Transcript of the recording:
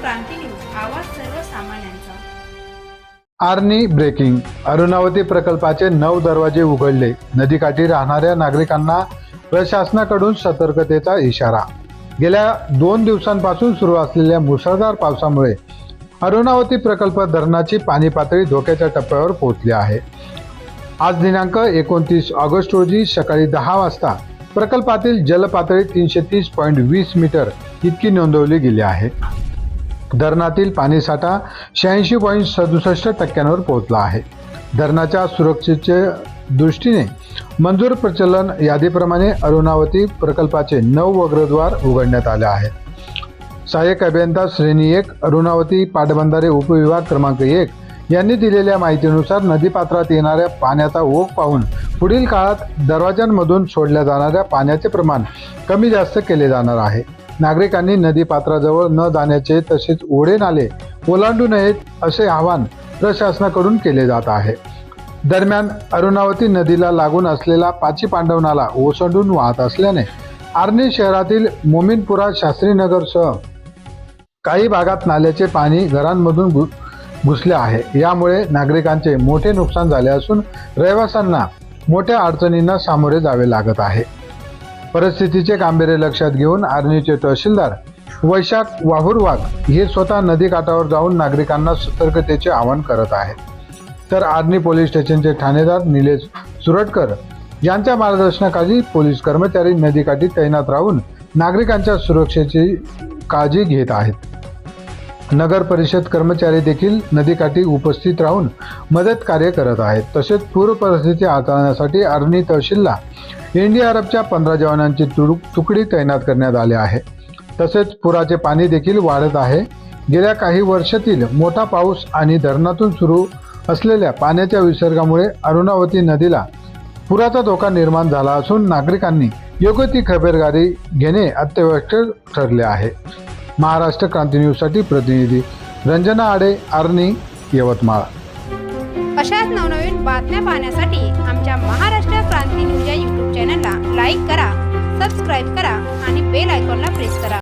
क्रांती news आवाज सर्वसामान्यांचा. Arni breaking Arunavati प्रकल्पाचे नऊ दरवाजे उघडले. नदीकाठी राहणाऱ्या नागरिकांना प्रशासनाकडून सतर्कतेचा इशारा. गेल्या दोन दिवसांपासून सुरू असलेल्या मुसळधार पावसामुळे अरुणावती प्रकल्प धरणाची पाणी पातळी धोक्याच्या टप्प्यावर पोहोचली आहे. आज दिनांक एकोणतीस ऑगस्ट रोजी सकाळी दहा वाजता प्रकल्पातील जलपातळी तीनशे तीस पॉईंट वीस मीटर इतकी नोंदवली गेली आहे. धरणातील पाणीसाठा शहाऐंशी पॉईंट सदुसष्ट टक्क्यांवर पोहोचला आहे. धरणाच्या सुरक्षेचे दृष्टीने मंजूर प्रचलन यादीप्रमाणे अरुणावती प्रकल्पाचे नऊ वग्रद्वार उघडण्यात आले आहेत. सहाय्यक अभियंता श्रेणी एक अरुणावती पाटबंधारे उपविभाग क्रमांक एक यांनी दिलेल्या माहितीनुसार नदीपात्रात येणाऱ्या पाण्याचा ओघ पाहून पुढील काळात दरवाजांमधून सोडल्या जाणाऱ्या पाण्याचे प्रमाण कमी जास्त केले जाणार आहे. नागरिकांनी नदीपात्राजवळ न जाण्याचे तसेच ओढे नाले ओलांडू नयेत असे आवाहन प्रशासनाकडून केले जात आहे. दरम्यान अरुणावती नदीला लागून असलेला पाची पांडव नाला ओसंडून वाहत असल्याने आर्णी शहरातील मोमीनपुरा शास्त्रीनगरसह काही भागात नाल्याचे पाणी घरांमधून घु- घुसले आहे. यामुळे नागरिकांचे मोठे नुकसान झाले असून रहिवाशांना मोठ्या अडचणींना सामोरे जावे लागत आहे. परिस्थितीचे गांभीर्य लक्षात घेऊन आर्णीचे तहसीलदार वैशाख वाहुरवाग हे स्वतः नदीकाठावर जाऊन नागरिकांना सतर्कतेचे आवाहन करत आहेत. तर आर्नी पोलीस स्टेशनचे ठाणेदार निलेश सुरटकर यांच्या मार्गदर्शनाखाली पोलीस कर्मचारी नदीकाठी तैनात राहून नागरिकांच्या सुरक्षेची काळजी घेत आहेत. नगर परिषद कर्मचारी देखील नदीकाठी उपस्थित राहून मदत कार्य करत आहेत. तसेच पूर परिस्थिती हाताळण्यासाठी आर्नी तहसीलला एनडीआरएफच्या पंधरा जवानांची तुकडी तैनात करण्यात आली आहे. तसेच पुराचे पाणी देखील वाढत आहे. गेल्या काही वर्षातील मोठा पाऊस आणि धरणातून सुरू असलेल्या पाण्याच्या विसर्गामुळे अरुणावती नदीला पुराचा धोका निर्माण झाला असून नागरिकांनी योग्य ती खबरदारी घेणे अत्यावश्यक ठरले आहे. महाराष्ट्र क्रांती न्यूजसाठी प्रतिनिधी रंजना आडे आर्नी यवतमाळ. अशाच नवनवीन बातम्या पाहण्यासाठी आमच्या महाराष्ट्र क्रांती न्यूज या यूट्यूब चॅनलला लाईक करा सबस्क्राईब करा आणि बेल आयकॉनला प्रेस करा.